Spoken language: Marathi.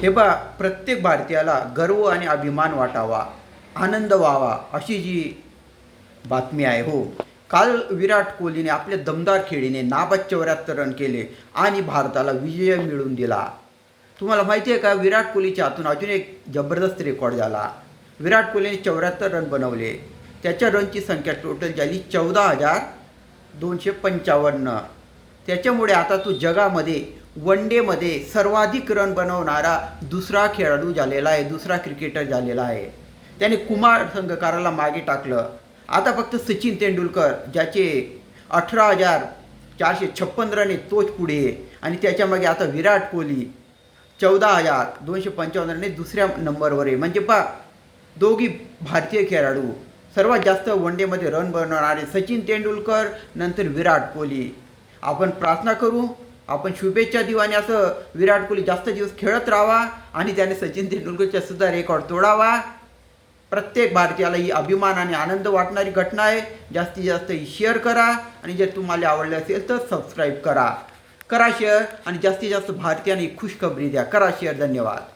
हे बा प्रत्येक भारतीयाला गर्व आणि अभिमान वाटावा आनंद व्हावा अशी जी बातमी आहे हो. काल विराट कोहलीने आपल्या दमदार खेळीने नाबाद चौऱ्याहत्तर रन केले आणि भारताला विजय मिळवून दिला. तुम्हाला माहिती आहे का विराट कोहलीच्या हातून अजून एक जबरदस्त रेकॉर्ड झाला. विराट कोहलीने चौऱ्याहत्तर रन बनवले. त्याच्या रनची संख्या टोटल झाली चौदा हजार दोनशे पंचावन्न. त्याच्यामुळे आता तो जगामध्ये वन डेमध्ये सर्वाधिक रन बनवणारा दुसरा खेळाडू झालेला आहे दुसरा क्रिकेटर झालेला आहे. त्याने कुमार संघकाराला मागे टाकलं. आता फक्त सचिन तेंडुलकर ज्याचे अठरा हजार चारशे छप्पन रन आहेत तोच पुढे आहे. आणि त्याच्यामागे आता विराट कोहली चौदा हजार दोनशे पंचावन्न रन दुसऱ्या नंबरवर आहे. म्हणजे पा दोघी भारतीय खेळाडू सर्वात जास्त वन डेमध्ये रन बनवणारे सचिन तेंडुलकर नंतर विराट कोहली. आपण प्रार्थना करू आपण शुभेच्छा देऊ आणि असं विराट कोहली जास्त दिवस खेळत राहावा आणि त्याने सचिन तेंडुलकरचा सुद्धा रेकॉर्ड तोडावा. प्रत्येक भारतीयाला ही अभिमान आणि आनंद वाटणारी घटना आहे. जास्तीत जास्त ही शेअर करा आणि जर तुम्हाला आवडलं असेल तर सबस्क्राईब करा. करा शेअर आणि जास्तीत जास्त भारतीयांनी खुशखबरी द्या. करा शेअर धन्यवाद.